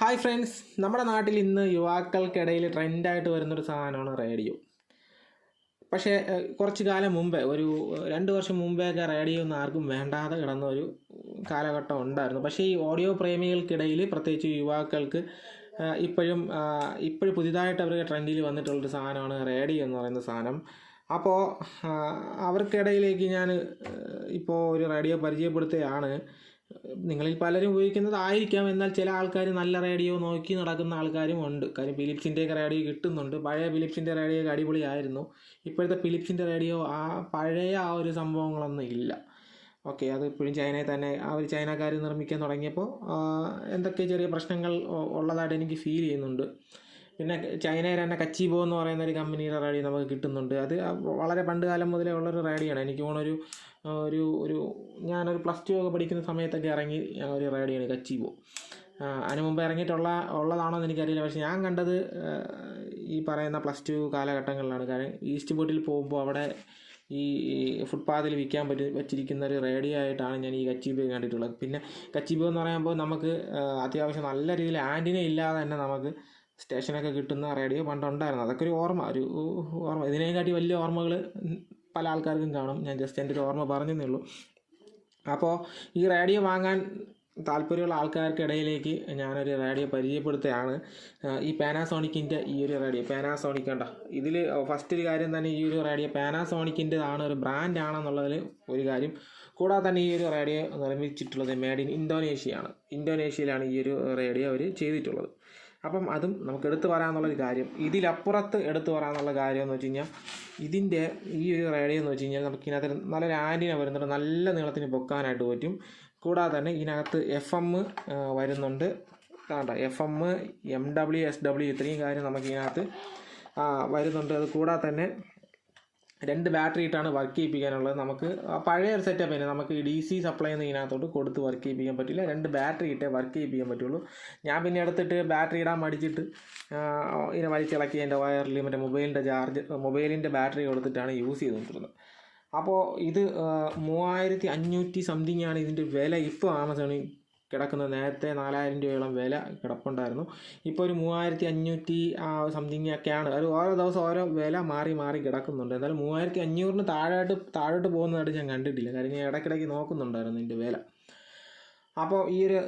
Hi friends നമ്മുടെ നാട്ടിൽ ഇന്ന് യുവാക്കൾക്കിടയിൽ ട്രെൻഡായിട്ട് വരുന്നൊരു സാധനമാണ് റേഡിയോ. പക്ഷേ കുറച്ച് കാലം മുമ്പേ ഒരു രണ്ട് വർഷം മുമ്പേയൊക്കെ റേഡിയോ ഒന്നും ആർക്കും വേണ്ടാതെ കിടന്ന ഒരു കാലഘട്ടം ഉണ്ടായിരുന്നു. പക്ഷേ ഈ ഓഡിയോ പ്രേമികൾക്കിടയിൽ പ്രത്യേകിച്ച് യുവാക്കൾക്ക് ഇപ്പോഴും ഇപ്പോഴും പുതിയതായിട്ട് അവർക്ക് ട്രെൻഡിൽ വന്നിട്ടുള്ളൊരു സാധനമാണ് റേഡിയോ എന്ന് പറയുന്ന സാധനം. അപ്പോൾ അവർക്കിടയിലേക്ക് ഞാൻ ഇപ്പോൾ ഒരു റേഡിയോ പരിചയപ്പെടുത്തുകയാണ്. നിങ്ങളിൽ പലരും ഉപയോഗിക്കുന്നതായിരിക്കാം എന്നാൽ ചില ആൾക്കാർ നല്ല റേഡിയോ നോക്കി നടക്കുന്ന ആൾക്കാരും ഉണ്ട്. കാര്യം ഫിലിപ്സിന്റെയൊക്കെ റേഡിയോ കിട്ടുന്നുണ്ട്. പഴയ ഫിലിപ്സിന്റെ റേഡിയോ ഒക്കെ അടിപൊളിയായിരുന്നു. ഇപ്പോഴത്തെ ഫിലിപ്സിന്റെ റേഡിയോ ആ പഴയ ആ ഒരു സംഭവങ്ങളൊന്നും ഇല്ല. ഓക്കെ അത് ഇപ്പോഴും ചൈനയിൽ തന്നെ ആ ഒരു ചൈനക്കാർ നിർമ്മിക്കാൻ തുടങ്ങിയപ്പോൾ എന്തൊക്കെ ചെറിയ പ്രശ്നങ്ങൾ ഉള്ളതായിട്ട് എനിക്ക് ഫീൽ ചെയ്യുന്നുണ്ട്. പിന്നെ ചൈനയിൽ തന്നെ കച്ചിബോ എന്ന് പറയുന്ന ഒരു കമ്പനിയുടെ റേഡിയോ നമുക്ക് കിട്ടുന്നുണ്ട്. അത് വളരെ പണ്ട് കാലം മുതലേ ഉള്ളൊരു റേഡിയോ ആണ് എനിക്ക് തോന്നുന്നു ഒരു ഒരു ഞാനൊരു പ്ലസ് ടു ഒക്കെ പഠിക്കുന്ന സമയത്തൊക്കെ ഇറങ്ങി ഒരു റേഡിയോ കച്ചിബോ അതിന് മുമ്പ് ഇറങ്ങിയിട്ടുള്ള ഉള്ളതാണോ എന്ന് എനിക്കറിയില്ല. പക്ഷേ ഞാൻ കണ്ടത് ഈ പറയുന്ന പ്ലസ് ടു കാലഘട്ടങ്ങളിലാണ്. കാരണം ഈസ്റ്റ് ബോട്ടിൽ പോകുമ്പോൾ അവിടെ ഈ ഫുട്പാത്തിൽ വിൽക്കാൻ പറ്റി വെച്ചിരിക്കുന്ന ഒരു റേഡിയോ ആയിട്ടാണ് ഞാൻ ഈ കച്ചിബോ കണ്ടിട്ടുള്ളത്. പിന്നെ കച്ചിബോ എന്ന് പറയുമ്പോൾ നമുക്ക് അത്യാവശ്യം നല്ല രീതിയിൽ ആന്റിന ഇല്ലാതെ തന്നെ നമുക്ക് സ്റ്റേഷനൊക്കെ കിട്ടുന്ന റേഡിയോ പണ്ടുണ്ടായിരുന്നു. അതൊക്കെ ഒരു ഓർമ്മ ഒരു ഓർമ്മ. ഇതിനെക്കാട്ടി വലിയ ഓർമ്മകൾ പല ആൾക്കാർക്കും കാണും. ഞാൻ ജസ്റ്റ് എന്റെ ഒരു ഓർമ്മ പറഞ്ഞതേ ഉള്ളൂ. അപ്പോൾ ഈ റേഡിയോ വാങ്ങാൻ താല്പര്യമുള്ള ആൾക്കാർക്കിടയിലേക്ക് ഞാനൊരു റേഡിയോ പരിചയപ്പെടുത്തുകയാണ്. ഈ പാനാസോണിക്കിന്റെ ഈ ഒരു റേഡിയോ പാനാസോണിക് കണ്ടോ. ഇതിൽ ഫസ്റ്റ് ഒരു കാര്യം തന്നെ ഈ ഒരു റേഡിയോ പാനാസോണിക്കിന്റെതാണ് ഒരു ബ്രാൻഡ് ആണെന്നുള്ളതിൽ ഒരു കാര്യം. കൂടാതെ തന്നെ ഈ ഒരു റേഡിയോ നിർമ്മിച്ചിട്ടുള്ളത് മേഡ് ഇൻ ഇന്തോനേഷ്യയാണ് ഇന്തോനേഷ്യയിലാണ് ഈ ഒരു റേഡിയോ അവർ ചെയ്തിട്ടുള്ളത്. അപ്പം അതും നമുക്ക് എടുത്തു പറയാമെന്നുള്ളൊരു കാര്യം. ഇതിലപ്പുറത്ത് എടുത്തു പറയാമെന്നുള്ള കാര്യം എന്ന് വെച്ച് കഴിഞ്ഞാൽ ഇതിന്റെ ഈ ഒരു റേഡിയോ എന്ന് വെച്ച് കഴിഞ്ഞാൽ നമുക്ക് ഇതിനകത്ത് നല്ലൊരു ആന്റിന വരുന്നുണ്ട്. നല്ല നീളത്തിന് പൊക്കാനായിട്ട് പറ്റും. കൂടാതെ തന്നെ ഇതിനകത്ത് എഫ് എം വരുന്നുണ്ട്. വേണ്ട F M M W S W ഇത്രയും കാര്യം നമുക്ക് ഇതിനകത്ത് വരുന്നുണ്ട്. അത് കൂടാതെ തന്നെ രണ്ട് ബാറ്ററി ഇട്ടാണ് വർക്ക് ചെയ്യിപ്പിക്കാനുള്ളത്. നമുക്ക് പഴയ ഒരു സെറ്റപ്പ് തന്നെ. നമുക്ക് ഡി സി സപ്ലൈ ഒന്നും ഇതിനകത്തോട്ട് കൊടുത്ത് വർക്ക് ചെയ്യിപ്പിക്കാൻ പറ്റില്ല. രണ്ട് ബാറ്ററി ഇട്ടേ വർക്ക് ചെയ്യിപ്പിക്കാൻ പറ്റുള്ളൂ. ഞാൻ പിന്നെ എടുത്തിട്ട് ബാറ്ററി ഇടാൻ മടിച്ചിട്ട് ഇതിനെ വലിച്ചിളക്കി എന്റെ വയറിൽ മറ്റേ മൊബൈലിന്റെ ചാർജ് മൊബൈലിന്റെ ബാറ്ററി കൊടുത്തിട്ടാണ് യൂസ് ചെയ്തുകൊണ്ടിരുന്നത്. അപ്പോൾ ഇത് മൂവായിരത്തി അഞ്ഞൂറ്റി സംതിങ് ആണ് ഇതിന്റെ വില. ഇപ്പോൾ ആമസോണിൽ കിടക്കുന്നത്. നേരത്തെ നാലായിരം രൂപയോളം വില കിടപ്പുണ്ടായിരുന്നു. ഇപ്പോൾ ഒരു മൂവായിരത്തി അഞ്ഞൂറ്റി സംതിങ് ഒക്കെയാണ്. അത് ഓരോ ദിവസം ഓരോ വില മാറി മാറി കിടക്കുന്നുണ്ട്. എന്നാലും മൂവായിരത്തി അഞ്ഞൂറിന് താഴോട്ട് താഴോട്ട് പോകുന്നതായിട്ട് ഞാൻ കണ്ടിട്ടില്ല. കാര്യം ഞാൻ ഇടയ്ക്കിടയ്ക്ക് നോക്കുന്നുണ്ടായിരുന്നു ഇതിന്റെ വില. അപ്പോൾ ഈ ഒരു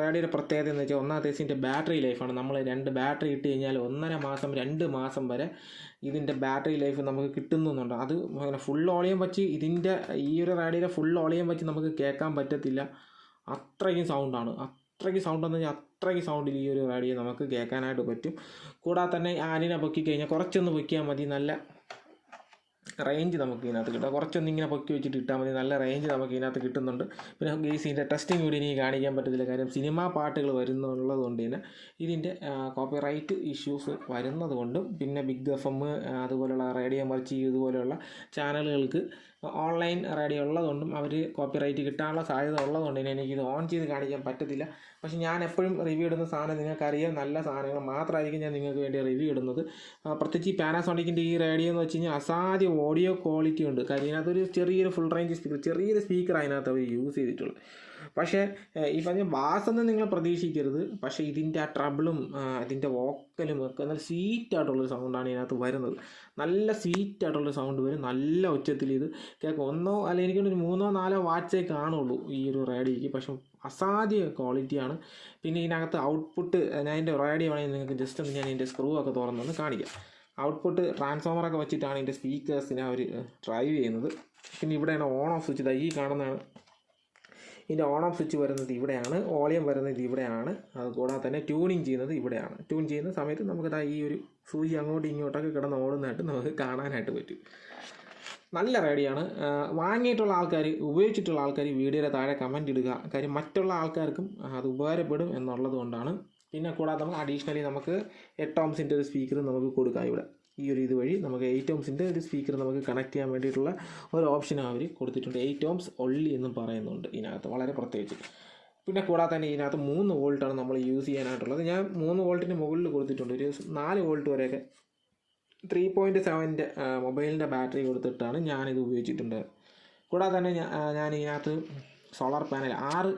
റേഡിയോയുടെ പ്രത്യേകത എന്ന് വെച്ചാൽ ഒന്നാമത്തെ ഇതിന്റെ ബാറ്ററി ലൈഫാണ് നമ്മൾ രണ്ട് ബാറ്ററി ഇട്ട് കഴിഞ്ഞാൽ ഒന്നര മാസം രണ്ട് മാസം വരെ ഇതിന്റെ ബാറ്ററി ലൈഫ് നമുക്ക് കിട്ടുന്നുണ്ട്. അത് അങ്ങനെ ഫുൾ ഓളിയം വെച്ച് ഇതിന്റെ ഈ ഒരു റേഡിയോയുടെ ഫുൾ ഓളിയം വെച്ച് നമുക്ക് കേൾക്കാൻ പറ്റത്തില്ല. അത്രയ്ക്കും സൗണ്ടാണ് അത്രയ്ക്ക് സൗണ്ട് എന്ന് പറഞ്ഞാൽ അത്രയ്ക്ക് സൗണ്ടിൽ ഈ ഒരു റേഡിയോ നമുക്ക് കേൾക്കാനായിട്ട് പറ്റും. കൂടാതെ തന്നെ ആനിനെ പൊക്കി കഴിഞ്ഞാൽ കുറച്ചൊന്ന് പൊക്കിയാൽ മതി നല്ല റേഞ്ച് നമുക്ക് ഇതിനകത്ത് കിട്ടും. കുറച്ചൊന്നും ഇങ്ങനെ പൊക്കി വെച്ചിട്ട് ഇട്ടാൽ മതി നല്ല റേഞ്ച് നമുക്ക് ഇതിനകത്ത് കിട്ടുന്നുണ്ട്. പിന്നെ നമുക്ക് ഈ സീന്റെ ടെസ്റ്റിംഗ് കൂടി ഇനി കാണിക്കാൻ പറ്റത്തില്ല. കാര്യം സിനിമാ പാട്ടുകൾ വരുന്നുള്ളത് കൊണ്ട് തന്നെ ഇതിന്റെ കോപ്പിറൈറ്റ് ഇഷ്യൂസ് വരുന്നത് കൊണ്ടും പിന്നെ ബിഗ് എഫ് എം അതുപോലെയുള്ള റേഡിയോ മർച്ചി ഇതുപോലെയുള്ള ചാനലുകൾക്ക് ഓൺലൈൻ റേഡിയോ ഉള്ളതുകൊണ്ടും അവർ കോപ്പിറൈറ്റ് കിട്ടാനുള്ള സാധ്യത ഉള്ളതുകൊണ്ട് തന്നെ എനിക്കിത് ഓൺ ചെയ്ത് കാണിക്കാൻ പറ്റത്തില്ല. പക്ഷേ ഞാൻ എപ്പോഴും റിവ്യൂ ഇടുന്ന സാധനം നിങ്ങൾക്കറിയാം. നല്ല സാധനങ്ങൾ മാത്രമായിരിക്കും ഞാൻ നിങ്ങൾക്ക് വേണ്ടി റിവ്യൂ ഇടുന്നത്. പ്രത്യേകിച്ച് ഈ പാനാസോണിക്കിന്റെ ഈ റേഡിയോ എന്ന് വെച്ച് കഴിഞ്ഞാൽ അസാധ്യ ഓഡിയോ ക്വാളിറ്റി ഉണ്ട്. കാര്യം ഇതിനകത്തൊരു ചെറിയൊരു ഫുൾ റേഞ്ച് സ്പീക്കർ ചെറിയൊരു സ്പീക്കർ അതിനകത്ത് അവർ യൂസ് ചെയ്തിട്ടുള്ളത്. പക്ഷേ ഈ പറഞ്ഞ ബാസ് ഒന്നും നിങ്ങൾ പ്രതീക്ഷിക്കരുത്. പക്ഷേ ഇതിന്റെ ആ ട്രബിളും അതിന്റെ വോക്കലും ഒക്കെ നല്ല സ്വീറ്റ് ആയിട്ടുള്ളൊരു സൗണ്ടാണ് ഇതിനകത്ത് വരുന്നത്. നല്ല സ്വീറ്റ് ആയിട്ടുള്ളൊരു സൗണ്ട് വരും. നല്ല ഉച്ചത്തിൽ ഇത് കേൾക്കും. ഒന്നോ അല്ല എനിക്കൊരു മൂന്നോ നാലോ വാച്ചേ കാണുള്ളൂ ഈ ഒരു റേഡിയോയ്ക്ക്. പക്ഷെ അസാധ്യ ക്വാളിറ്റിയാണ് പിന്നെ ഇതിനകത്ത് ഔട്ട്പുട്ട് ഞാൻ എന്റെ റേഡിയോ ആണെങ്കിൽ നിങ്ങൾക്ക് ജസ്റ്റ് ഒന്ന് ഞാൻ ഇതിന്റെ സ്ക്രൂ ഒക്കെ തുറന്നൊന്ന് കാണിക്കാം. ഔട്ട്പുട്ട് ട്രാൻസ്ഫോമറൊക്കെ വെച്ചിട്ടാണ് ഇതിന്റെ സ്പീക്കേഴ്സിനെ അവർ ഡ്രൈവ് ചെയ്യുന്നത്. പിന്നെ ഇവിടെയാണ് ഓൺ ഓഫ് സ്വിച്ച് ഈ കാണുന്നതാണ്. ഇതിന്റെ ഓൺ ഓഫ് സ്വിച്ച് വരുന്നത് ഇവിടെയാണ് ഓളിയം വരുന്നത് ഇവിടെയാണ് അതുകൂടാതെ തന്നെ ട്യൂണിങ് ചെയ്യുന്നത് ഇവിടെയാണ്. ട്യൂൺ ചെയ്യുന്ന സമയത്ത് നമുക്ക് ദാ ഈ ഒരു സൂചി അങ്ങോട്ടും ഇങ്ങോട്ടൊക്കെ കിടന്ന് ഓടുന്നതായിട്ട് നമുക്ക് കാണാനായിട്ട് പറ്റും. നല്ല റേഡിയാണ്. വാങ്ങിയിട്ടുള്ള ആൾക്കാർ ഉപയോഗിച്ചിട്ടുള്ള ആൾക്കാർ വീഡിയോയുടെ താഴെ കമന്റ് ഇടുക. കാര്യം മറ്റുള്ള ആൾക്കാർക്കും അത് ഉപകാരപ്പെടും എന്നുള്ളത് കൊണ്ടാണ്. പിന്നെ കൂടാതെ നമുക്ക് അഡീഷണലി നമുക്ക് എട്ട് ഓംസിന്റെ ഒരു സ്പീക്കർ നമുക്ക് കൊടുക്കാം ഇവിടെ. ഈ ഒരു ഇത് വഴി നമുക്ക് എയ്റ്റ് ഓംസിന്റെ ഒരു സ്പീക്കർ നമുക്ക് കണക്ട് ചെയ്യാൻ വേണ്ടിയിട്ടുള്ള ഒരു ഓപ്ഷൻ അവർ കൊടുത്തിട്ടുണ്ട്. എയ്റ്റ് ഓംസ് ഒള്ളി എന്നും പറയുന്നുണ്ട് ഇതിനകത്ത് വളരെ പ്രത്യേകിച്ച്. പിന്നെ കൂടാതെ തന്നെ ഇതിനകത്ത് മൂന്ന് വോൾട്ടാണ് നമ്മൾ യൂസ് ചെയ്യാനായിട്ടുള്ളത്. ഞാൻ മൂന്ന് വോൾട്ടിന് മുകളിൽ കൊടുത്തിട്ടുണ്ട്. ഒരു നാല് വോൾട്ട് വരെയൊക്കെ ത്രീ പോയിന്റ് സെവന്റെ മൊബൈലിന്റെ ബാറ്ററി കൊടുത്തിട്ടാണ് ഞാനിത് ഉപയോഗിച്ചിട്ടുണ്ട്. കൂടാതെ തന്നെ ഞാൻ ഇതിനകത്ത് സോളാർ പാനൽ ആറ്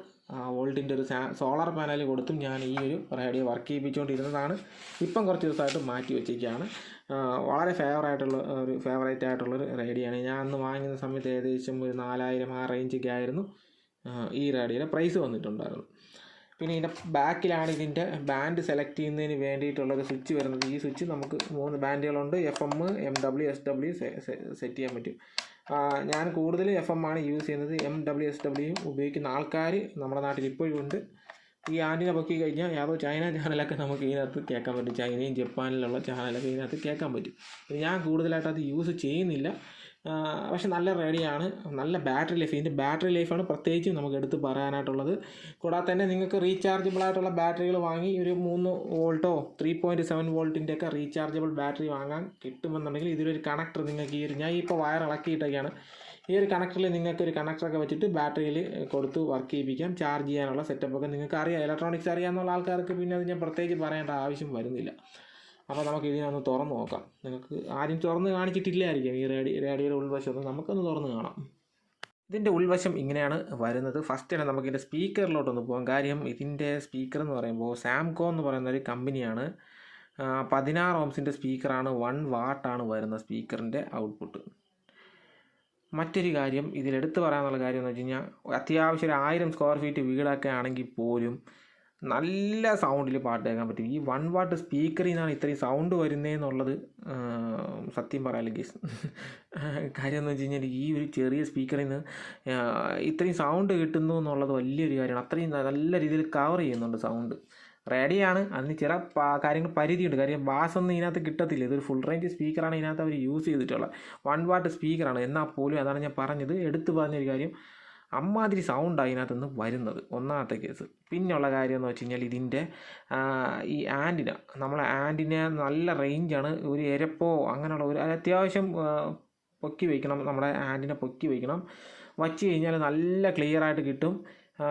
വോൾട്ടിന്റെ ഒരു സോളാർ പാനൽ കൊടുത്തും ഞാൻ ഈ ഒരു റേഡിയോ വർക്ക് ചെയ്യിപ്പിച്ചുകൊണ്ടിരുന്നതാണ്. ഇപ്പം കുറച്ച് ദിവസമായിട്ട് മാറ്റി വെച്ചിരിക്കുകയാണ്. വളരെ ഫേവറായിട്ടുള്ള ഒരു ഫേവറേറ്റ് ആയിട്ടുള്ളൊരു റേഡിയോയാണ്. ഞാൻ അന്ന് വാങ്ങുന്ന സമയത്ത് ഏകദേശം ഒരു നാലായിരം ആ റേഞ്ചൊക്കെ ആയിരുന്നു ഈ റേഡിയോയുടെ പ്രൈസ് വന്നിട്ടുണ്ടായിരുന്നു പിന്നെ ഇതിന്റെ ബാക്കിലാണ് ഇതിന്റെ ബാൻഡ് സെലക്ട് ചെയ്യുന്നതിന് വേണ്ടിയിട്ടുള്ളൊരു സ്വിച്ച് വരുന്നത്. ഈ സ്വിച്ച് നമുക്ക് മൂന്ന് ബാൻഡുകളുണ്ട്. F M M W S W set ചെയ്യാൻ പറ്റും. ഞാൻ കൂടുതൽ എഫ് എം ആണ് യൂസ് ചെയ്യുന്നത്. എം ഡബ്ല്യു എസ് ഡബ്ല്യു ഉപയോഗിക്കുന്ന ആൾക്കാർ നമ്മുടെ നാട്ടിൽ ഇപ്പോഴും ഉണ്ട്. ഈ ആന്റിനെ പൊക്കി കഴിഞ്ഞാൽ യാതോ ചൈന ചാനലൊക്കെ നമുക്ക് ഇതിനകത്ത് കേൾക്കാൻ പറ്റും. ചൈനയും ജപ്പാനിലുള്ള ചാനലൊക്കെ ഇതിനകത്ത് കേൾക്കാൻ പറ്റും. ഞാൻ കൂടുതലായിട്ട് അത് യൂസ് ചെയ്യുന്നില്ല. പക്ഷെ നല്ല റെഡിയാണ്. നല്ല ബാറ്ററി ലൈഫ്. ഇതിന്റെ ബാറ്ററി ലൈഫാണ് പ്രത്യേകിച്ചും നമുക്ക് എടുത്ത് പറയാനായിട്ടുള്ളത്. കൂടാതെ തന്നെ നിങ്ങൾക്ക് റീചാർജബിൾ ആയിട്ടുള്ള ബാറ്ററികൾ വാങ്ങി ഒരു മൂന്ന് വോൾട്ടോ ത്രീ പോയിന്റ് സെവൻ വോൾട്ടിന്റെ ഒക്കെ റീചാർജബിൾ ബാറ്ററി വാങ്ങാൻ കിട്ടുമെന്നുണ്ടെങ്കിൽ ഇതിലൊരു കണക്ടർ നിങ്ങൾക്ക് ഈ ഒരു ഞാൻ ഇപ്പോൾ വയർ ഇളക്കിയിട്ടൊക്കെയാണ്. ഈ ഒരു കണക്ടറിൽ നിങ്ങൾക്ക് ഒരു കണക്ടറൊക്കെ വെച്ചിട്ട് ബാറ്ററിയിൽ കൊടുത്ത് വർക്ക് ചെയ്യിപ്പിക്കാം. ചാർജ് ചെയ്യാനുള്ള സെറ്റപ്പൊക്കെ നിങ്ങൾക്ക് അറിയാം ഇലക്ട്രോണിക്സ് അറിയാമെന്നുള്ള ആൾക്കാർക്ക് പിന്നെ അത് ഞാൻ പ്രത്യേകിച്ച് പറയേണ്ട ആവശ്യം വരുന്നില്ല. അപ്പോൾ നമുക്ക് ഇതിനൊന്ന് തുറന്ന് നോക്കാം. നിങ്ങൾക്ക് ആരും തുറന്ന് കാണിച്ചിട്ടില്ലായിരിക്കും ഈ റേഡി റേഡിയോയുടെ ഉൾവശത്ത് നമുക്കൊന്ന് തുറന്ന് കാണാം. ഇതിന്റെ ഉൾവശം ഇങ്ങനെയാണ് വരുന്നത്. ഫസ്റ്റ് തന്നെ നമുക്ക് ഇതിന്റെ സ്പീക്കറിലോട്ടൊന്ന് പോകാം. കാര്യം ഇതിന്റെ സ്പീക്കർ എന്ന് പറയുമ്പോൾ സാംകോ എന്ന് പറയുന്ന ഒരു കമ്പനിയാണ്. പതിനാറ് ഓംസിന്റെ സ്പീക്കറാണ്. വൺ വാട്ടാണ് വരുന്ന സ്പീക്കറിന്റെ ഔട്ട്പുട്ട് മറ്റൊരു കാര്യം ഇതിലെടുത്ത് പറയാനുള്ള കാര്യം എന്ന് വെച്ച് കഴിഞ്ഞാൽ അത്യാവശ്യം ഒരു ആയിരം സ്ക്വയർ ഫീറ്റ് വീടൊക്കെ ആണെങ്കിൽ പോലും നല്ല സൗണ്ടിൽ പാട്ട് കേൾക്കാൻ പറ്റും. ഈ വൺ വാട്ട് സ്പീക്കറിൽ നിന്നാണ് ഇത്രയും സൗണ്ട് വരുന്നതെന്നുള്ളത് സത്യം പറയാൻ ഗീസ് കാര്യം എന്ന് വെച്ച് കഴിഞ്ഞാൽ ഈ ഒരു ചെറിയ സ്പീക്കറിൽ നിന്ന് ഇത്രയും സൗണ്ട് കിട്ടുന്നു എന്നുള്ളത് വലിയൊരു കാര്യമാണ്. അത്രയും നല്ല രീതിയിൽ കവർ ചെയ്യുന്നുണ്ട് സൗണ്ട് റേഡിയാണ് അതിന് ചില കാര്യങ്ങൾ പരിധിയുണ്ട്. കാര്യം ബാസ് ഒന്നും ഇതിനകത്ത് കിട്ടത്തില്ല. ഇതൊരു ഫുൾ റേഞ്ച് സ്പീക്കറാണ് ഇതിനകത്ത് അവർ യൂസ് ചെയ്തിട്ടുള്ളത്. വൺ വാട്ട് സ്പീക്കറാണ് എന്നാൽ പോലും അതാണ് ഞാൻ പറഞ്ഞത്. എടുത്തു പറഞ്ഞൊരു കാര്യം അമ്മാതിരി സൗണ്ടാണ് ഇതിനകത്ത് നിന്ന് വരുന്നത്. ഒന്നാമത്തെ കേസ് പിന്നെയുള്ള കാര്യം എന്ന് വെച്ച് കഴിഞ്ഞാൽ ഇതിന്റെ ഈ ആന്റിന നമ്മളെ ആന്റിന നല്ല റേഞ്ചാണ് ഒരു എരപ്പോ അങ്ങനെയുള്ള ഒരു അത്യാവശ്യം പൊക്കി വയ്ക്കണം നമ്മുടെ ആന്റിനെ പൊക്കി വയ്ക്കണം വച്ച് കഴിഞ്ഞാൽ നല്ല ക്ലിയർ ആയിട്ട് കിട്ടും.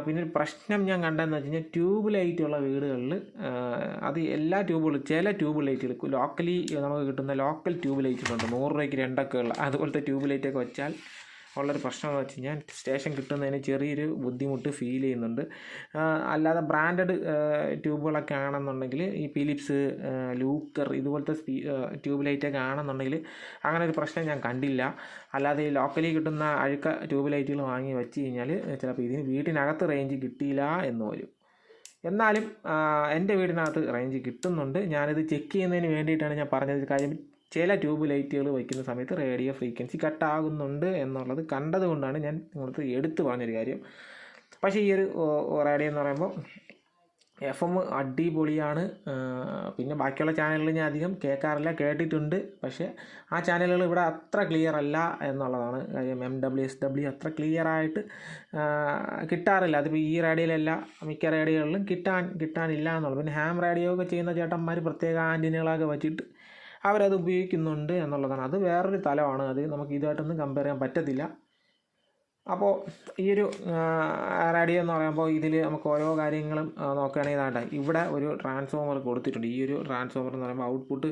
പിന്നെ ഒരു പ്രശ്നം ഞാൻ കണ്ടതെന്ന് വെച്ച് കഴിഞ്ഞാൽ ട്യൂബ് ലൈറ്റുള്ള വീടുകളിൽ അത് എല്ലാ ട്യൂബുകളും ചില ട്യൂബ് ലൈറ്റുകൾ ലോക്കലി നമുക്ക് കിട്ടുന്ന ലോക്കൽ ട്യൂബ് ലൈറ്റുകളുണ്ട് നൂറ് രൂപയ്ക്ക് രണ്ടൊക്കെ ഉള്ള അതുപോലത്തെ ട്യൂബ് ലൈറ്റൊക്കെ വെച്ചാൽ ഉള്ളൊരു പ്രശ്നം എന്ന് വെച്ച് കഴിഞ്ഞാൽ സ്റ്റേഷൻ കിട്ടുന്നതിന് ചെറിയൊരു ബുദ്ധിമുട്ട് ഫീൽ ചെയ്യുന്നുണ്ട്. അല്ലാതെ ബ്രാൻഡഡ് ട്യൂബുകളൊക്കെ ആണെന്നുണ്ടെങ്കിൽ ഈ ഫിലിപ്സ് ലൂക്കർ ഇതുപോലത്തെ ട്യൂബ് ലൈറ്റൊക്കെ ആണെന്നുണ്ടെങ്കിൽ അങ്ങനെ ഒരു പ്രശ്നം ഞാൻ കണ്ടില്ല. അല്ലാതെ ഈ ലോക്കലി കിട്ടുന്ന അഴുക്ക ട്യൂബ് ലൈറ്റുകൾ വാങ്ങി വെച്ച് കഴിഞ്ഞാൽ ചിലപ്പോൾ ഇതിന് വീട്ടിനകത്ത് റേഞ്ച് കിട്ടിയില്ല എന്ന് വരും. എന്നാലും എന്റെ വീടിനകത്ത് റേഞ്ച് കിട്ടുന്നുണ്ട്. ഞാനിത് ചെക്ക് ചെയ്യുന്നതിന് വേണ്ടിയിട്ടാണ് ഞാൻ പറഞ്ഞത്. കാര്യം ചില ട്യൂബ് ലൈറ്റുകൾ വയ്ക്കുന്ന സമയത്ത് റേഡിയോ ഫ്രീക്വൻസി കട്ടാകുന്നുണ്ട് എന്നുള്ളത് കണ്ടതുകൊണ്ടാണ് ഞാൻ നിങ്ങൾക്ക് എടുത്തു പറഞ്ഞൊരു കാര്യം. പക്ഷേ ഈ ഒരു റേഡിയോ എന്ന് പറയുമ്പോൾ എഫ് എം അടിപൊളിയാണ്. പിന്നെ ബാക്കിയുള്ള ചാനലുകൾ ഞാൻ അധികം കേൾക്കാറില്ല കേട്ടിട്ടുണ്ട്. പക്ഷേ ആ ചാനലുകൾ ഇവിടെ അത്ര ക്ലിയർ അല്ല എന്നുള്ളതാണ് കാര്യം. എം ഡബ്ല്യു എസ് ഡബ്ല്യു അത്ര ക്ലിയർ ആയിട്ട് കിട്ടാറില്ല. അതിപ്പോൾ ഈ റേഡിയോയിലല്ല മിക്ക റേഡിയോകളിലും കിട്ടാൻ കിട്ടാനില്ല എന്നുള്ളത്. പിന്നെ ഹാം റേഡിയോ ഒക്കെ ചെയ്യുന്ന ചേട്ടന്മാർ പ്രത്യേക ആന്റിനുകളൊക്കെ വെച്ചിട്ട് അവരത് ഉപയോഗിക്കുന്നുണ്ട് എന്നുള്ളതാണ്. അത് വേറൊരു തലമാണ്. അത് നമുക്ക് ഇതുമായിട്ടൊന്നും കമ്പയർ ചെയ്യാൻ പറ്റത്തില്ല. അപ്പോൾ ഈ ഒരു റേഡിയോ എന്ന് പറയുമ്പോൾ ഇതിൽ നമുക്ക് ഓരോ കാര്യങ്ങളും നോക്കുകയാണെങ്കിൽ ഇതാണ്ട് ഇവിടെ ഒരു ട്രാൻസ്ഫോമർ കൊടുത്തിട്ടുണ്ട്. ഈ ഒരു ട്രാൻസ്ഫോമർ എന്ന് പറയുമ്പോൾ ഔട്ട്പുട്ട്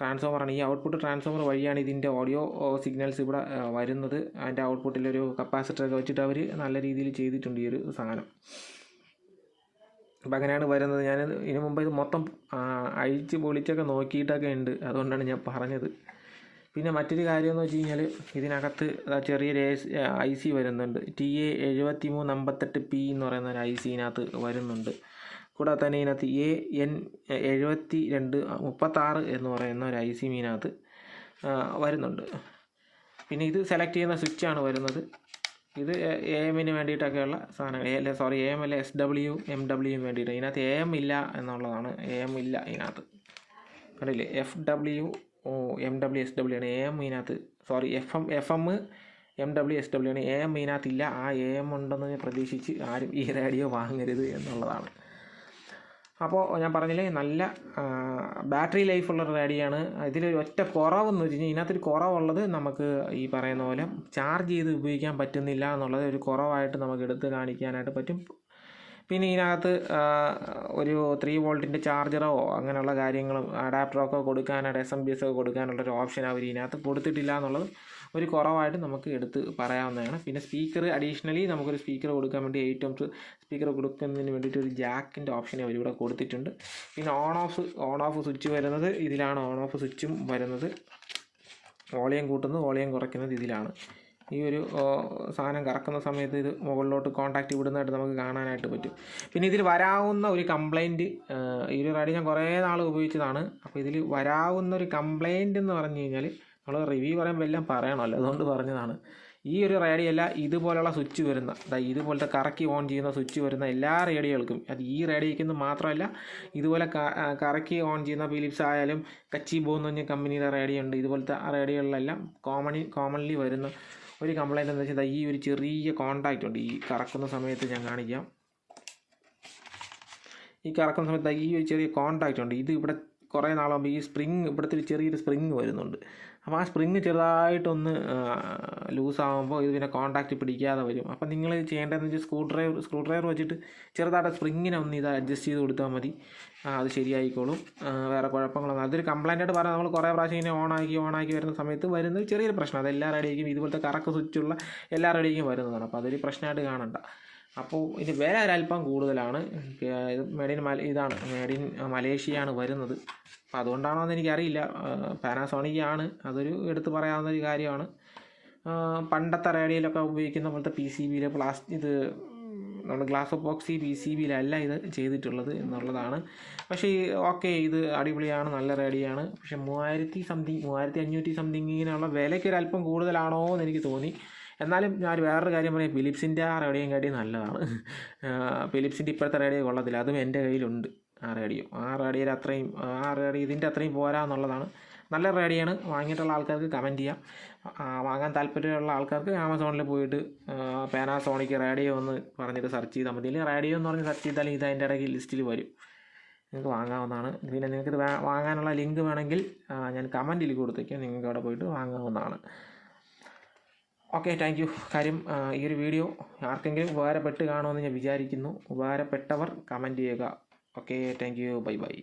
ട്രാൻസ്ഫോമറാണ് ഈ ഔട്ട്പുട്ട് ട്രാൻസ്ഫോമർ വഴിയാണ് ഇതിന്റെ ഓഡിയോ സിഗ്നൽസ് ഇവിടെ വരുന്നത്. അതിന്റെ ഔട്ട്പുട്ടിലൊരു കപ്പാസിറ്ററൊക്കെ വെച്ചിട്ട് അവർ നല്ല രീതിയിൽ ചെയ്തിട്ടുണ്ട് ഈ ഒരു സാധനം. അപ്പം അങ്ങനെയാണ് വരുന്നത്. ഞാൻ ഇതിനു മുമ്പ് ഇത് മൊത്തം അഴിച്ച് പൊളിച്ചൊക്കെ നോക്കിയിട്ടൊക്കെ ഉണ്ട്. അതുകൊണ്ടാണ് ഞാൻ പറഞ്ഞത്. പിന്നെ മറ്റൊരു കാര്യം എന്ന് വെച്ച് കഴിഞ്ഞാൽ ഇതിനകത്ത് ചെറിയ ചെറിയൊരു ഐ സി വരുന്നുണ്ട്. ടി എ എഴുപത്തി മൂന്ന് അമ്പത്തെട്ട് പി എന്ന് പറയുന്ന ഒരു ഐ സി ഇതിനകത്ത് വരുന്നുണ്ട്. കൂടാതെ തന്നെ ഇതിനകത്ത് എ എൻ എഴുപത്തി രണ്ട് മുപ്പത്താറ് എന്ന് പറയുന്ന ഒരു ഐ സി മീനകത്ത് വരുന്നുണ്ട്. പിന്നെ ഇത് സെലക്ട് ചെയ്യുന്ന സ്വിച്ചാണ് വരുന്നത്. ഇത് എ എമ്മിന് വേണ്ടിയിട്ടൊക്കെയുള്ള സാധനങ്ങൾ. എ അല്ല സോറി എ എം അല്ല എസ് ഡബ്ല്യു എം ഡബ്ല്യുവിന് വേണ്ടിയിട്ട്. ഇതിനകത്ത് എ എം ഇല്ല എന്നുള്ളതാണ്. എ എം ഇല്ല ഇതിനകത്ത്. കണ്ടില്ലേ? F W O M W S W ആണ്. എ എം ഇതിനകത്ത് sorry F M F M M W S W ആണ്. എ എം ഇതിനകത്തില്ല ആ എ എം ഉണ്ടെന്ന് പ്രതീക്ഷിച്ച് ആരും ഈ റേഡിയോ വാങ്ങരുത് എന്നുള്ളതാണ്. അപ്പോൾ ഞാൻ പറഞ്ഞില്ലേ നല്ല ബാറ്ററി ലൈഫുള്ള റേഡിയാണ് ഇതിൽ ഒറ്റ കുറവെന്ന് വെച്ച് കഴിഞ്ഞാൽ ഇതിനകത്തൊരു കുറവുള്ളത് നമുക്ക് ഈ പറയുന്ന പോലെ ചാർജ് ചെയ്ത് ഉപയോഗിക്കാൻ പറ്റുന്നില്ല എന്നുള്ളത് ഒരു കുറവായിട്ട് നമുക്ക് എടുത്ത് കാണിക്കാനായിട്ട് പറ്റും. പിന്നെ ഇതിനകത്ത് ഒരു ത്രീ വോൾട്ടിന്റെ ചാർജറോ അങ്ങനെയുള്ള കാര്യങ്ങളും അഡാപ്റ്ററോ ഒക്കെ കൊടുക്കാനായിട്ട് എസ് എം ബി എസ് ഒക്കെ കൊടുക്കാനുള്ളൊരു ഓപ്ഷൻ അവർ ഇതിനകത്ത് കൊടുത്തിട്ടില്ല എന്നുള്ളത് ഒരു കുറവായിട്ട് നമുക്ക് എടുത്ത് പറയാവുന്നതാണ്. പിന്നെ സ്പീക്കർ അഡീഷണലി നമുക്കൊരു സ്പീക്കർ കൊടുക്കാൻ വേണ്ടി എയ്റ്റ് സ്പീക്കർ കൊടുക്കുന്നതിന് വേണ്ടിയിട്ട് ഒരു ജാക്കിന്റെ ഓപ്ഷൻ അവരിവിടെ കൊടുത്തിട്ടുണ്ട്. പിന്നെ on off on off switch വരുന്നത് ഇതിലാണ്. ഓൺ ഓഫ് സ്വിച്ചും വരുന്നത്. വോളിയം കൂട്ടുന്നത് വോളിയം കുറയ്ക്കുന്നത് ഇതിലാണ്. ഈ ഒരു സാധനം കറക്കുന്ന സമയത്ത് ഇത് മുകളിലോട്ട് കോൺടാക്റ്റ് വിടുന്നതായിട്ട് നമുക്ക് കാണാനായിട്ട് പറ്റും. പിന്നെ ഇതിൽ വരാവുന്ന ഒരു കംപ്ലൈന്റ് ഈ ഒരു റേഡിയോ ഞാൻ കുറേ നാൾ ഉപയോഗിച്ചതാണ്. അപ്പോൾ ഇതിൽ വരാവുന്ന ഒരു കംപ്ലൈന്റ് എന്ന് പറഞ്ഞു കഴിഞ്ഞാൽ നമ്മൾ റിവ്യൂ പറയുമ്പോൾ എല്ലാം പറയണമല്ലോ അതുകൊണ്ട് പറഞ്ഞതാണ്. ഈ ഒരു റേഡിയല്ല ഇതുപോലുള്ള സ്വിച്ച് വരുന്ന. ഇതുപോലത്തെ കറക്കി ഓൺ ചെയ്യുന്ന സ്വിച്ച് വരുന്ന എല്ലാ റേഡിയോകൾക്കും അത് ഈ റേഡിയോയ്ക്കൊന്നും മാത്രമല്ല ഇതുപോലെ കറക്കി ഓൺ ചെയ്യുന്ന ഫിലിപ്സ് ആയാലും കച്ചിബോ എന്ന് പറഞ്ഞ കമ്പനിയുടെ റേഡിയോ ഉണ്ട്. ഇതുപോലത്തെ റേഡിയോകളിലെല്ലാം കോമണി കോമൺലി വരുന്ന ഒരു കംപ്ലൈന്റ് എന്താ വെച്ചാൽ ഈ ഒരു ചെറിയ കോണ്ടാക്റ്റ് ഉണ്ട്. ഈ കറക്കുന്ന സമയത്ത് ഞാൻ കാണിക്കാം. ഈ കറക്കുന്ന സമയത്ത് ഈ ഒരു ചെറിയ കോണ്ടാക്റ്റ് ഉണ്ട്. ഇത് ഇവിടെ കുറേ നാളാകുമ്പോൾ ഈ സ്പ്രിങ് ഇവിടുത്തെ ഒരു ചെറിയൊരു സ്പ്രിങ് വരുന്നുണ്ട്. അപ്പോൾ ആ സ്പ്രിങ് ചെറുതായിട്ടൊന്ന് ലൂസാകുമ്പോൾ ഇത് പിന്നെ കോണ്ടാക്റ്റ് പിടിക്കാതെ വരും. അപ്പോൾ നിങ്ങൾ ചെയ്യേണ്ടതെന്ന് വെച്ചാൽ സ്ക്രൂ ഡ്രൈവർ സ്ക്രൂ ഡ്രൈവർ വെച്ചിട്ട് ചെറുതായിട്ട് സ്പ്രിങ്ങിനെ ഒന്ന് ഇത് അഡ്ജസ്റ്റ് ചെയ്ത് കൊടുത്താൽ മതി. അത് ശരിയായിക്കോളും. വേറെ കുഴപ്പങ്ങളൊന്നും അതൊരു കംപ്ലൈന്റ് ആയിട്ട് നമ്മൾ കുറേ പ്രാവശ്യം ഇങ്ങനെ ഓണാക്കി ഓണാക്കി വരുന്ന സമയത്ത് വരുന്നത് ചെറിയൊരു പ്രശ്നം. അത് എല്ലാ റേഡിയോയ്ക്കും ഇതുപോലത്തെ കറക്റ്റ് സ്വിച്ചുള്ള എല്ലാ റേഡിയോയ്ക്കും വരുന്നതാണ്. അപ്പോൾ അതൊരു പ്രശ്നമായിട്ട് കാണണ്ട. അപ്പോൾ ഇത് വില ഒരല്പം കൂടുതലാണ്. മേഡ് ഇൻ മല ഇതാണ്. മേഡ് ഇൻ മലേഷ്യയാണ് വരുന്നത്. അപ്പോൾ അതുകൊണ്ടാണോ എന്ന് എനിക്കറിയില്ല. പാനാസോണിക് ആണ് അതൊരു എടുത്ത് പറയാവുന്ന ഒരു കാര്യമാണ്. പണ്ടത്തെ റേഡിയോയിലൊക്കെ ഉപയോഗിക്കുന്ന പോലത്തെ പി സി ബിയിലെ പ്ലാസ്റ്റിക് ഇത് നമ്മൾ ഗ്ലാസ് ബോക്സി പി സി ബിയിലല്ല ഇത് ചെയ്തിട്ടുള്ളത് എന്നുള്ളതാണ്. പക്ഷേ ഓക്കെ ഇത് അടിപൊളിയാണ്. നല്ല റേഡിയാണ് പക്ഷേ മൂവായിരത്തി സംതിങ് മൂവായിരത്തി അഞ്ഞൂറ്റി സംതിങ്ങിനുള്ള വിലയ്ക്ക് ഒരല്പം കൂടുതലാണോ എന്ന് എനിക്ക് തോന്നി. എന്നാലും ഞാൻ വേറൊരു കാര്യം പറയാം. ഫിലിപ്സിന്റെ ആ റേഡിയോയും കാട്ടി നല്ലതാണ്. ഫിലിപ്സിന്റെ ഇപ്പോഴത്തെ റേഡിയോ കൊള്ളത്തില്ല. അതും എന്റെ കയ്യിലുണ്ട് ആ റേഡിയോ. ആ റേഡിയോയിൽ അത്രയും ആ റേഡിയോ ഇതിന്റെ അത്രയും പോരാ എന്നുള്ളതാണ്. നല്ല റേഡിയാണ് വാങ്ങിയിട്ടുള്ള ആൾക്കാർക്ക് കമന്റ് ചെയ്യാം. വാങ്ങാൻ താല്പര്യമുള്ള ആൾക്കാർക്ക് ആമസോണിൽ പോയിട്ട് പാനാസോണിക് റേഡിയോ എന്ന് പറഞ്ഞിട്ട് സെർച്ച് ചെയ്താൽ മതി. അല്ലെങ്കിൽ റേഡിയോ എന്ന് പറഞ്ഞ് സെർച്ച് ചെയ്താൽ ഇത് അതിന്റെ ഇടയ്ക്ക് ലിസ്റ്റിൽ വരും. നിങ്ങൾക്ക് വാങ്ങാവുന്നതാണ്. പിന്നെ നിങ്ങൾക്ക് വാങ്ങാനുള്ള ലിങ്ക് വേണമെങ്കിൽ ഞാൻ കമന്റിൽ കൊടുത്തേക്കാം. നിങ്ങൾക്ക് അവിടെ പോയിട്ട് വാങ്ങാവുന്നതാണ്. ഓക്കെ താങ്ക് യു കാര്യം ഈ ഒരു വീഡിയോ ആർക്കെങ്കിലും ഉപകാരപ്പെട്ട് കാണുമെന്ന് ഞാൻ വിചാരിക്കുന്നു. ഉപകാരപ്പെട്ടവർ കമന്റ് ചെയ്യുക. Okay thank you bye bye